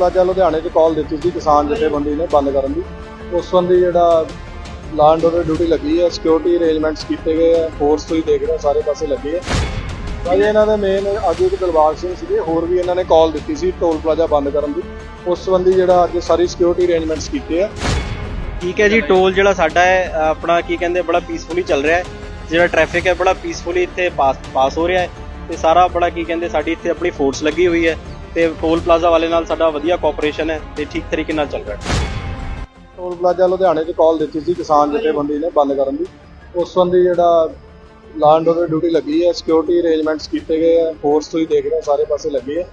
Plaza ਲੁਧਿਆਣੇ 'ਚ ਕਾਲ ਦਿੱਤੀ ਸੀ ਕਿਸਾਨ ਜਥੇਬੰਦੀ ਨੇ ਬੰਦ ਕਰਨ ਦੀ। ਉਸ ਸੰਬੰਧੀ ਜਿਹੜਾ ਲਾਂਡ ਡੋਰ ਡਿਊਟੀ ਲੱਗੀ ਹੈ ਸਿਕਿਉਰਿਟੀ ਅਰੇਂਜਮੈਂਟਸ ਕੀਤੇ ਗਏ ਆ ਫੋਰਸ ਤੁਸੀਂ ਦੇਖ ਰਹੇ ਹੋ, ਸਾਰੇ ਪਾਸੇ ਲੱਗੇ ਹੈ। ਅਜੇ ਇਹਨਾਂ ਦੇ ਮੇਨ ਅੱਜ ਇੱਕ ਦਿਲਬਾਗ ਸਿੰਘ ਸੀਗੇ, ਹੋਰ ਵੀ ਇਹਨਾਂ ਨੇ ਕਾਲ ਦਿੱਤੀ ਸੀ ਟੋਲ ਪਲਾਜ਼ਾ ਬੰਦ ਕਰਨ ਦੀ। ਉਸ ਸੰਬੰਧੀ ਜਿਹੜਾ ਅੱਜ ਸਾਰੀ ਸਿਕਿਉਰਿਟੀ ਅਰੇਂਜਮੈਂਟਸ ਕੀਤੇ ਆ ਠੀਕ ਹੈ ਜੀ ਟੋਲ ਜਿਹੜਾ ਸਾਡਾ ਹੈ, ਆਪਣਾ ਕੀ ਕਹਿੰਦੇ, ਬੜਾ ਪੀਸਫੁਲੀ ਚੱਲ ਰਿਹਾ ਹੈ। ਜਿਹੜਾ ਟ੍ਰੈਫਿਕ ਹੈ, ਬੜਾ ਪੀਸਫੁਲੀ ਇੱਥੇ ਪਾਸ ਪਾਸ ਹੋ ਰਿਹਾ ਹੈ। ਤੇ ਸਾਰਾ ਬੜਾ ਕੀ ਕਹਿੰਦੇ, ਸਾਡੀ ਇੱਥੇ ਆਪਣੀ ਫੋਰਸ ਲੱਗੀ ਹੋਈ ਹੈ। ਤੇ ਟੋਲ ਪਲਾਜ਼ਾ ਵਾਲੇ ਨਾਲ ਸਾਡਾ ਵਧੀਆ ਕੋਆਪਰੇਸ਼ਨ ਹੈ ਤੇ ਠੀਕ ਤਰੀਕੇ ਨਾਲ ਚੱਲ ਰਿਹਾ ਹੈ। ਟੋਲ ਪਲਾਜ਼ਾ ਲੁਧਿਆਣੇ 'ਚ ਕਾਲ ਦਿੱਤੀ ਸੀ ਕਿਸਾਨ ਜਥੇਬੰਦੀ ਨੇ ਬੰਦ ਕਰਨ ਦੀ। ਉਸ ਸੰਬੰਧੀ ਜਿਹੜਾ ਲਾਂਡ ਆਰਡਰ ਡਿਊਟੀ ਲੱਗੀ ਹੈ ਸਿਕਿਉਰਿਟੀ ਅਰੇਂਜਮੈਂਟਸ ਕੀਤੇ ਗਏ ਆ ਫੋਰਸ ਤੁਸੀਂ ਦੇਖ ਰਹੇ ਹੋ ਸਾਰੇ ਪਾਸੇ ਲੱਗੇ ਆ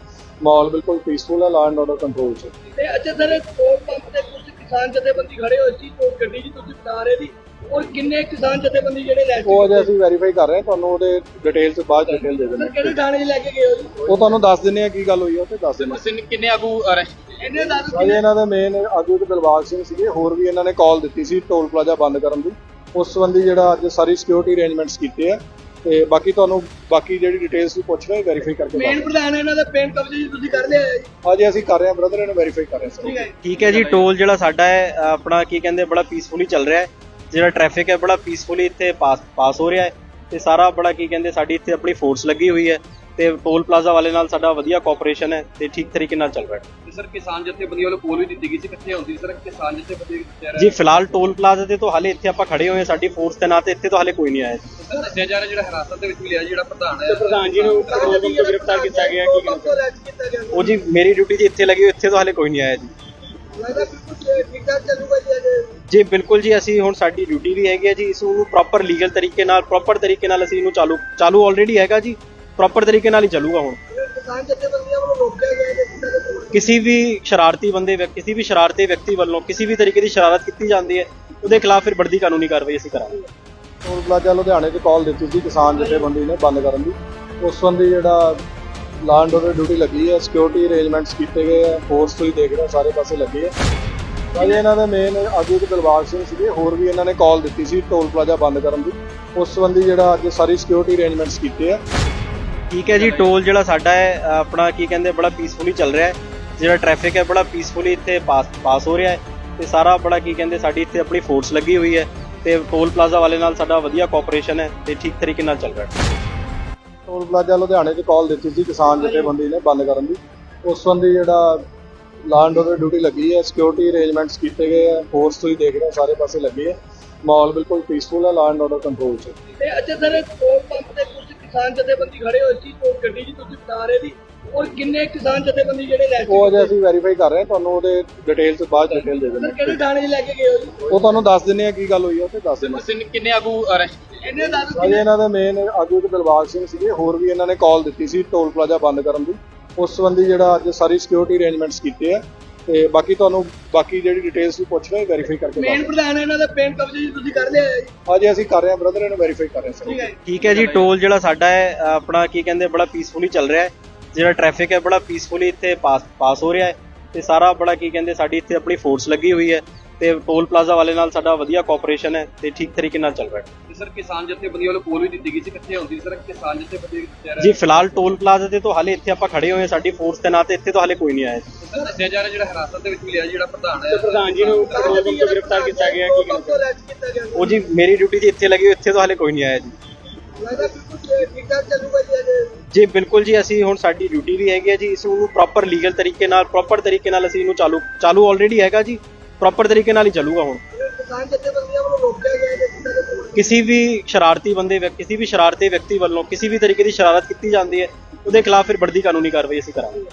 ਮਾਹੌਲ ਬਿਲਕੁਲ ਪੀਸਫੁਲ ਹੈ ਲਾਂਡ ਆਰਡਰ ਕੰਟਰੋਲ 'ਚ। ਤੇ ਅੱਛਾ ਸਰ ਟੋਲ ਪੰਪ ਤੇ ਕੁਝ ਕਿਸਾਨ ਜਥੇਬੰਦੀ ਖੜੇ ਹੋਏ ਸੀ ਉਹ ਗੱਡੀ ਜੀ ਤੁਸੀਂ ਬਤਾ ਰਹੇ ਸੀ ਔਰ ਕਿੰਨੇ ਕਿਸਾਨ ਜਥੇਬੰਦੀ ਜਿਹੜੇ ਲੈ ਉਹ ਅਜੇ ਅਸੀਂ ਵੈਰੀਫਾਈ ਕਰ ਰਹੇ ਹਾਂ ਤੁਹਾਨੂੰ ਉਹਦੇ ਡਿਟੇਲ 'ਚ ਬਾਅਦ ਡਿਟੇਲ ਦੇ ਦਿੰਦੇ ਕਿਹੜੇ ਥਾਣੇ 'ਚ ਲੈ ਕੇ ਗਏ ਹੋ ਜੀ? ਉਹ ਤੁਹਾਨੂੰ ਦੱਸ ਦਿੰਦੇ ਆ ਕੀ ਗੱਲ ਹੋਈ ਆ ਉਹ ਤੇ ਦੱਸ ਦਿੰਦੇ ਕਿੰਨੇ ਕਿੰਨੇ ਆਗੂ ਅਰੈਸਟ ਇਹਨੇ ਦੱਸ ਅਜੇ ਇਹਨਾਂ ਦੇ ਮੇਨ ਆਗੂ ਦਿਲਬਾਗ ਸਿੰਘ ਸੀਗੇ ਹੋਰ ਵੀ ਇਹਨਾਂ ਨੇ ਕਾਲ ਦਿੱਤੀ ਸੀ ਟੋਲ ਪਲਾਜ਼ਾ ਬੰਦ ਕਰਨ ਦੀ। ਉਸ ਸੰਬੰਧੀ ਜਿਹੜਾ ਅੱਜ ਸਾਰੀ ਸਿਕਿਉਰਿਟੀ ਅਰੇਂਜਮੈਂਟਸ ਕੀਤੇ ਆ ਤੇ ਬਾਕੀ ਤੁਹਾਨੂੰ ਬਾਕੀ ਜਿਹੜੀ ਡਿਟੇਲਸ ਵੀ ਪੁੱਛ ਰਹੇ ਵੈਰੀਫਾਈ ਕਰਕੇ ਮੇਨ ਪ੍ਰਧਾਨ ਇਹਨਾਂ ਦਾ ਪੇਨ ਕਬਜ਼ੇ ਜੀ ਤੁਸੀਂ ਕਰ ਲਿਆ ਹੈ ਜੀ। ਅਜੇ ਅਸੀਂ ਕਰ ਰਹੇ ਹਾਂ ਬ੍ਰਦਰ ਇਹਨੂੰ ਵੈਰੀਫਾਈ ਕਰ ਰਹੇ ਹਾਂ ਠੀਕ ਹੈ ਠੀਕ ਹੈ ਜੀ ਟੋਲ ਜਿਹੜਾ ਸਾਡਾ ਹੈ ਅ, ਆਪਣਾ ਕੀ ਕਹਿੰਦੇ ਬੜਾ ਪੀਸਫੁਲੀ ਚੱਲ ਰਿਹਾ ਹੈ। ਜਿਹੜਾ ਟ੍ਰੈਫਿਕ ਹੈ ਬੜਾ ਪੀਸਫੁਲੀ ਇੱਥੇ ਪਾਸ ਪਾਸ ਹੋ ਰਿਹਾ ਹੈ। ਤੇ ਸਾਰਾ ਬੜਾ ਕੀ ਕਹਿੰਦੇ ਸਾਡੀ ਇੱਥੇ ਆਪਣੀ ਫੋਰਸ ਲੱਗੀ ਹੋਈ ਹੈ। ਤੇ ਟੋਲ ਪਲਾਜ਼ਾ ਵਾਲੇ ਨਾਲ ਸਾਡਾ ਵਧੀਆ ਕੋਆਪਰੇਸ਼ਨ ਹੈ ਤੇ ਠੀਕ ਤਰੀਕੇ ਨਾਲ ਚੱਲ ਰਿਹਾ ਹੈ। ਸਰ ਕਿਸਾਨ ਜਥੇਬੰਦੀ ਵੱਲੋਂ ਕੋਲ ਵੀ ਦਿੱਤੀ ਗਈ ਸੀ ਕਿੱਥੇ ਹੁੰਦੀ ਸਰ ਕਿਸਾਨ ਜਥੇਬੰਦੀ ਜੀ ਫਿਲਹਾਲ ਟੋਲ ਪਲਾਜ਼ਾ ਤੇ ਤੋਂ ਹਾਲੇ ਇੱਥੇ ਆਪਾਂ ਖੜੇ ਹੋਏ ਹਾਂ ਸਾਡੀ ਫੋਰਸ ਤੇ ਨਾ ਤੇ ਇੱਥੇ ਤੋਂ ਹਾਲੇ ਕੋਈ ਨਹੀਂ ਆਇਆ ਜੀ। ਸਰ ਦੱਸਿਆ ਜਾ ਰਿਹਾ ਜਿਹੜਾ ਹਿਰਾਸਤ ਦੇ ਵਿੱਚ ਮਿਲਿਆ ਜਿਹੜਾ ਪ੍ਰਧਾਨ ਹੈ। ਪ੍ਰਧਾਨ ਜੀ ਨੂੰ ਪੈਟਰੋਲ ਪੰਪ ਤੋਂ ਗ੍ਰਿਫਤਾਰ ਕੀਤਾ ਗਿਆ ਕੀ ਉਹ ਜੀ ਮੇਰੀ ਡਿਊਟੀ ਜੀ ਇੱਥੇ ਲੱਗੀ ਹੋਈ ਇੱਥੇ ਤੋਂ ਹਾਲੇ ਕੋਈ ਨਹੀਂ ਆਇਆ ਜੀ। ਲੱਗਦਾ ਬਿਲਕੁਲ ਠੀਕ ਠਾਕ ਚੱਲੂਗਾ ਜੀ ਅਜੇ। ਜੀ ਬਿਲਕੁਲ ਜੀ ਅਸੀਂ ਹੁਣ ਸਾਡੀ ਡਿਊਟੀ ਵੀ ਹੈਗੀ ਹੈ ਜੀ ਇਸ ਨੂੰ ਪ੍ਰੋਪਰ ਲੀਗਲ ਤਰੀਕੇ ਨਾਲ ਪ੍ਰੋਪਰ ਤਰੀਕੇ ਨਾਲ ਅਸੀਂ ਇਹਨੂੰ ਚਾਲੂ ਚਾਲੂ ਆਲਰੇਡੀ ਹੈਗਾ ਜੀ। ਪ੍ਰੋਪਰ ਤਰੀਕੇ ਨਾਲ ਹੀ ਚੱਲੂਗਾ ਹੁਣ। ਕਿਸਾਨ ਜਥੇਬੰਦੀਆਂ ਵੱਲੋਂ ਰੋਕਿਆ ਗਿਆ ਹੈ ਕਿ ਕਿਸੇ ਵੀ ਸ਼ਰਾਰਤੀ ਬੰਦੇ ਵਿਅਕ- ਕਿਸੇ ਵੀ ਸ਼ਰਾਰਤੀ ਵਿਅਕਤੀ ਵੱਲੋਂ ਕਿਸੇ ਵੀ ਤਰੀਕੇ ਦੀ ਸ਼ਰਾਰਤ ਕੀਤੀ ਜਾਂਦੀ ਹੈ, ਉਹਦੇ ਖਿਲਾਫ ਫਿਰ ਵੱਡੀ ਕਾਨੂੰਨੀ ਕਾਰਵਾਈ ਅਸੀਂ ਕਰਾਂਗੇ। ਟੋਲ ਪਲਾਜ਼ਾ ਲੁਧਿਆਣੇ 'ਚ ਕਾਲ ਦਿੱਤੀ ਸੀ ਕਿਸਾਨ ਜਥੇਬੰਦੀ ਨੇ ਬੰਦ ਕਰਨ ਦੀ। ਉਸ ਸੰਬੰਧੀ ਜਿਹੜਾ ਲਾਂਡ ਆਰਡਰ ਡਿਊਟੀ ਲੱਗੀ ਹੈ ਸਿਕਿਉਰਿਟੀ ਅਰੇਂਜਮੈਂਟਸ ਕੀਤੇ ਗਏ ਆ ਫੋਰਸ ਤੁਸੀਂ ਦੇਖ ਰਹੇ ਹੋ, ਸਾਰੇ ਪਾਸੇ ਲੱਗੇ ਆ ਅਜੇ ਇਹਨਾਂ ਦੇ ਮੇਨ ਆਗੂ ਇੱਕ ਦਿਲਬਾਗ ਸਿੰਘ ਸੀਗੇ, ਹੋਰ ਵੀ ਇਹਨਾਂ ਨੇ ਕਾਲ ਦਿੱਤੀ ਸੀ, ਟੋਲ ਪਲਾਜ਼ਾ ਬੰਦ ਕਰਨ ਦੀ। ਉਸ ਸੰਬੰਧੀ ਜਿਹੜਾ ਅੱਜ ਸਾਰੀ ਸਿਕਿਉਰਿਟੀ ਅਰੇਂਜਮੈਂਟਸ ਕੀਤੇ ਆ। ਠੀਕ ਹੈ ਜੀ ਟੋਲ ਜਿਹੜਾ ਸਾਡਾ ਹੈ ਆਪਣਾ ਕੀ ਕਹਿੰਦੇ ਬੜਾ ਪੀਸਫੁਲੀ ਚੱਲ ਰਿਹਾ ਹੈ। ਜਿਹੜਾ ਟ੍ਰੈਫਿਕ ਹੈ ਬੜਾ ਪੀਸਫੁਲੀ ਇੱਥੇ ਪਾਸ ਪਾਸ ਹੋ ਰਿਹਾ ਹੈ। ਤੇ ਸਾਰਾ ਬੜਾ ਕੀ ਕਹਿੰਦੇ ਸਾਡੀ ਇੱਥੇ ਆਪਣੀ ਫੋਰਸ ਲੱਗੀ ਹੋਈ ਹੈ। ਤੇ ਟੋਲ ਪਲਾਜ਼ਾ ਵਾਲੇ ਨਾਲ ਸਾਡਾ ਵਧੀਆ ਕੋਆਪਰੇਸ਼ਨ ਹੈ ਤੇ ਠੀਕ ਤਰੀਕੇ ਨਾਲ ਚੱਲ ਰਿਹਾ ਹੈ। ਟੋਲ ਪਲਾਜ਼ਾ ਲੁਧਿਆਣੇ 'ਚ ਕਾਲ ਦਿੱਤੀ ਸੀ ਕਿਸਾਨ ਜਥੇਬੰਦੀ ਨੇ ਬੰਦ ਕਰਨ ਦੀ। ਉਸ ਸੰਬੰਧੀ ਜਿਹੜਾ ਲਾਂਡ ਆਰਡਰ ਡਿਊਟੀ ਲੱਗੀ ਹੈ ਸਿਕਿਉਰਿਟੀ ਅਰੇਂਜਮੈਂਟਸ ਕੀਤੇ ਗਏ ਆ ਫੋਰਸ ਤੁਸੀਂ ਦੇਖ ਰਹੇ ਹੋ ਸਾਰੇ ਪਾਸੇ ਲੱਗੇ ਆ ਮਾਹੌਲ ਬਿਲਕੁਲ ਪੀਸਫੁਲ ਹੈ ਲਾਂਡ ਆਰਡਰ ਕੰਟਰੋਲ 'ਚ। ਤੇ ਅੱਛਾ ਸਰ ਟੋਲ ਪੰਪ ਤੇ ਕਿਸਾਨ ਜਥੇਬੰਦੀ ਖੜੇ ਹੋਏ ਸੀ ਉਹ ਗੱਡੀ ਜੀ ਤੁਸੀਂ ਬਤਾ ਰਹੇ ਸੀ। ਔਰ ਕਿੰਨੇ ਕਿਸਾਨ ਜਥੇਬੰਦੀ ਜਿਹੜੇ ਲੈ ਉਹ ਅਜੇ ਅਸੀਂ ਵੈਰੀਫਾਈ ਕਰ ਰਹੇ ਹਾਂ ਤੁਹਾਨੂੰ ਉਹਦੇ ਡਿਟੇਲ 'ਚ ਬਾਅਦ ਡਿਟੇਲ ਦੇ ਦਿੰਦੇ ਕਿਹੜੇ ਥਾਣੇ 'ਚ ਲੈ ਕੇ ਗਏ ਹੋ ਜੀ? ਉਹ ਤੁਹਾਨੂੰ ਦੱਸ ਦਿੰਦੇ ਆ ਕੀ ਗੱਲ ਹੋਈ ਆ ਉਹ ਤੇ ਦੱਸ ਦਿੰਦੇ ਕਿੰਨੇ ਕਿੰਨੇ ਆਗੂ ਅਰੈਸਟ ਇਹਨੇ ਦੱਸ ਅਜੇ ਇਹਨਾਂ ਦੇ ਮੇਨ ਆਗੂ ਇੱਕ ਦਿਲਬਾਗ ਸਿੰਘ ਸੀਗੇ ਹੋਰ ਵੀ ਇਹਨਾਂ ਨੇ ਕਾਲ ਦਿੱਤੀ ਸੀ ਟੋਲ ਪਲਾਜ਼ਾ ਬੰਦ ਕਰਨ ਦੀ। ਉਸ ਸੰਬੰਧੀ ਜਿਹੜਾ ਅੱਜ ਸਾਰੀ ਸਿਕਿਉਰਿਟੀ ਅਰੇਂਜਮੈਂਟਸ ਕੀਤੇ ਆ ਤੇ ਬਾਕੀ ਤੁਹਾਨੂੰ ਬਾਕੀ ਜਿਹੜੀ ਡਿਟੇਲਸ ਵੀ ਪੁੱਛ ਰਹੇ ਵੈਰੀਫਾਈ ਕਰਕੇ ਮੇਨ ਪ੍ਰਧਾਨ ਇਹਨਾਂ ਦਾ ਪੇਨ ਕਬਜ਼ੇ ਜੀ ਤੁਸੀਂ ਕਰ ਲਿਆ ਹੈ ਜੀ। ਅਜੇ ਅਸੀਂ ਕਰ ਰਹੇ ਹਾਂ ਬ੍ਰਦਰ ਇਹਨੂੰ ਵੈਰੀਫਾਈ ਕਰ ਰਹੇ ਹਾਂ ਠੀਕ ਹੈ ਠੀਕ ਹੈ ਜੀ ਟੋਲ ਜਿਹੜਾ ਸਾਡਾ ਹੈ ਆਪਣਾ ਕੀ ਕਹਿੰਦੇ ਬੜਾ ਪੀਸਫੁਲੀ ਚੱਲ ਰਿਹਾ ਹੈ। ਜਿਹੜਾ ਟ੍ਰੈਫਿਕ ਹੈ ਬੜਾ ਪੀਸਫੁਲੀ ਇੱਥੇ ਪਾਸ ਪਾਸ ਹੋ ਰਿਹਾ ਹੈ। ਤੇ ਸਾਰਾ ਬੜਾ ਕੀ ਕਹਿੰਦੇ ਸਾਡੀ ਇੱਥੇ ਆਪਣੀ ਫੋਰਸ ਲੱਗੀ ਹੋਈ ਹੈ। ਤੇ ਟੋਲ ਪਲਾਜ਼ਾ ਵਾਲੇ ਨਾਲ ਸਾਡਾ ਵਧੀਆ ਕੋਆਪਰੇਸ਼ਨ ਹੈ ਤੇ ਠੀਕ ਤਰੀਕੇ ਨਾਲ ਚੱਲ ਰਿਹਾ ਹੈ। ਸਰ ਕਿਸਾਨ ਜਥੇਬੰਦੀ ਵੱਲੋਂ ਕੋਲ ਵੀ ਦਿੱਤੀ ਗਈ ਸੀ ਕਿੱਥੇ ਹੁੰਦੀ ਸਰ ਕਿਸਾਨ ਜਥੇਬੰਦੀ ਕਹਿ ਰਿਹਾ ਜੀ ਫਿਲਹਾਲ ਟੋਲ ਪਲਾਜ਼ਾ ਤੇ ਤੋਂ ਹਾਲੇ ਇੱਥੇ ਆਪਾਂ ਖੜੇ ਹੋਏ ਹਾਂ ਸਾਡੀ ਫੋਰਸ ਤੇ ਨਾ ਤੇ ਇੱਥੇ ਤੋਂ ਹਾਲੇ ਕੋਈ ਨਹੀਂ ਆਇਆ ਜੀ। ਸਰ ਦੱਸਿਆ ਜਾ ਰਿਹਾ ਜਿਹੜਾ ਹਿਰਾਸਤ ਦੇ ਵਿੱਚ ਮਿਲਿਆ ਜਿਹੜਾ ਪ੍ਰਧਾਨ ਹੈ। ਪ੍ਰਧਾਨ ਜੀ ਨੂੰ ਤੋਂ ਗ੍ਰਿਫਤਾਰ ਕੀਤਾ ਗਿਆ ਕੀ ਉਹ ਜੀ ਮੇਰੀ ਡਿਊਟੀ ਜੀ ਇੱਥੇ ਲੱਗੀ ਹੋਈ ਇੱਥੇ ਤੋਂ ਹਾਲੇ ਕੋਈ ਨਹੀਂ ਆਇਆ ਜੀ। ਜੀ ਬਿਲਕੁਲ ਜੀ ਅਸੀਂ ਹੁਣ ਸਾਡੀ ਡਿਊਟੀ ਵੀ ਹੈਗੀ ਹੈ ਜੀ ਇਸ ਨੂੰ ਪ੍ਰੋਪਰ ਲੀਗਲ ਤਰੀਕੇ ਨਾਲ ਪ੍ਰੋਪਰ ਤਰੀਕੇ ਨਾਲ ਅਸੀਂ ਇਹਨੂੰ ਚਾਲੂ ਚਾਲੂ ਆਲਰੇਡੀ ਹੈਗਾ ਜੀ। ਪ੍ਰੋਪਰ ਤਰੀਕੇ ਨਾਲ ਹੀ ਚੱਲੂਗਾ ਹੁਣ। ਕਿਸਾਨ ਜਥੇਬੰਦੀਆਂ ਵੱਲੋਂ ਰੋਕਿਆ ਗਿਆ ਹੈ ਕਿ ਕਿੱਦਾਂ ਦੇ ਕਿਸੇ ਵੀ ਸ਼ਰਾਰਤੀ ਬੰਦੇ ਵਿਅਕ- ਕਿਸੇ ਵੀ ਸ਼ਰਾਰਤੀ ਵਿਅਕਤੀ ਵੱਲੋਂ ਕਿਸੇ ਵੀ ਤਰੀਕੇ ਦੀ ਸ਼ਰਾਰਤ ਕੀਤੀ ਜਾਂਦੀ ਹੈ, ਉਹਦੇ ਖਿਲਾਫ ਫਿਰ ਵੱਡੀ ਕਾਨੂੰਨੀ ਕਾਰਵਾਈ ਅਸੀਂ ਕਰਾਂਗੇ।